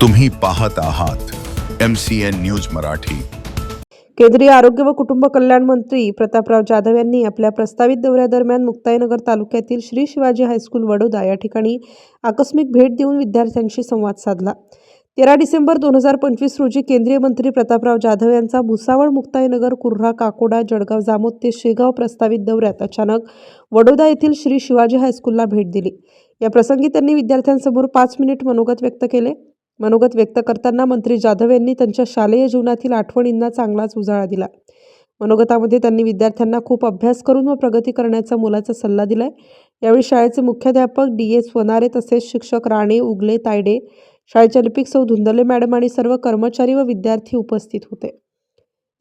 तुम्ही पाहत आहात M C N news Marathi. केंद्रीय आरोग्य व कुटुंब कल्याण मंत्री प्रतापराव जाधव यांनी आपल्या प्रस्तावित दौऱ्यादरम्यान मुक्ताईनगर तालुक्यातील श्री शिवाजी हायस्कूल वडोदा या ठिकाणी आकस्मिक भेट देऊन विद्यार्थ्यांशी संवाद साधला. तेरा डिसेंबर दोन हजार पंचवीस रोजी केंद्रीय मंत्री प्रतापराव जाधव यांचा भुसावळ मुक्ताईनगर कुर्हा काकोडा जळगाव जामोद ते शेगाव प्रस्तावित दौऱ्यात अचानक वडोदा येथील श्री शिवाजी हायस्कूलला भेट दिली. या प्रसंगी त्यांनी विद्यार्थ्यांसमोर पाच मिनिट मनोगत व्यक्त केले. मनोगत व्यक्त करताना मंत्री जाधव यांनी त्यांच्या शालेय जीवनातील आठवणींना चांगलाच उजाळा दिला. मनोगतामध्ये त्यांनी विद्यार्थ्यांना खूप अभ्यास करून व प्रगती करण्याचा मोलाचा सल्ला दिलाय. यावेळी शाळेचे मुख्याध्यापक डी एस वनारे तसेच शिक्षक राणे उगले तायडे शाळेच्या लिपिक सौ धुंदले मॅडम आणि सर्व कर्मचारी व विद्यार्थी उपस्थित होते.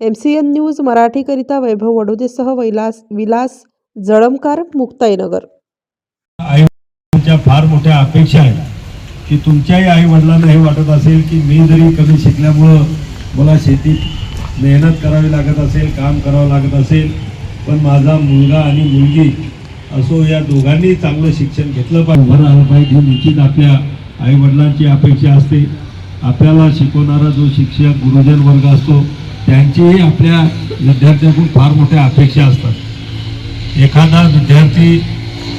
एम सी एन न्यूज मराठीकरिता वैभव वडोदेसह विलास विलास जळमकार मुक्ताईनगर. फार मोठ्या अपेक्षा आहेत. की तुमच्याही आई वडिलांना हे वाटत असेल की मी जरी कमी शिकल्यामुळं मला शेतीत मेहनत करावी लागत असेल काम करावं लागत असेल पण माझा मुलगा आणि मुलगी असो या दोघांनी चांगलं शिक्षण घेतलं पाहिजे. उभं राहिलं पाहिजे निश्चित आपल्या आईवडिलांची अपेक्षा असते. आपल्याला शिकवणारा जो शिक्षक गुरुजन वर्ग असतो त्यांचीही आपल्या विद्यार्थ्यांकडून फार मोठ्या अपेक्षा असतात. एखादा विद्यार्थी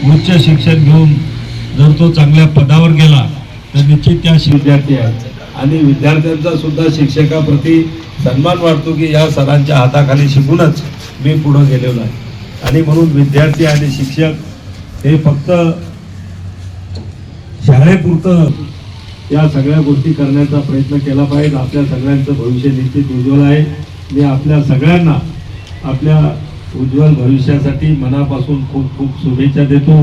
उच्च शिक्षण घेऊन जर तो चांगल्या पदावर गेला तर निश्चित त्या विद्यार्थी आहेत. आणि विद्यार्थ्यांचा सुद्धा शिक्षकाप्रती सन्मान वाटतो की या सरांच्या हाताखाली शिकूनच मी पुढं गेलेलो आहे. आणि म्हणून विद्यार्थी आणि शिक्षक हे फक्त शाळेपुरतं या सगळ्या गोष्टी करण्याचा प्रयत्न केला पाहिजे. आपल्या सगळ्यांचं भविष्य निश्चित उज्ज्वल आहे. मी आपल्या सगळ्यांना आपल्या उज्ज्वल भविष्यासाठी मनापासून खूप खूप शुभेच्छा देतो.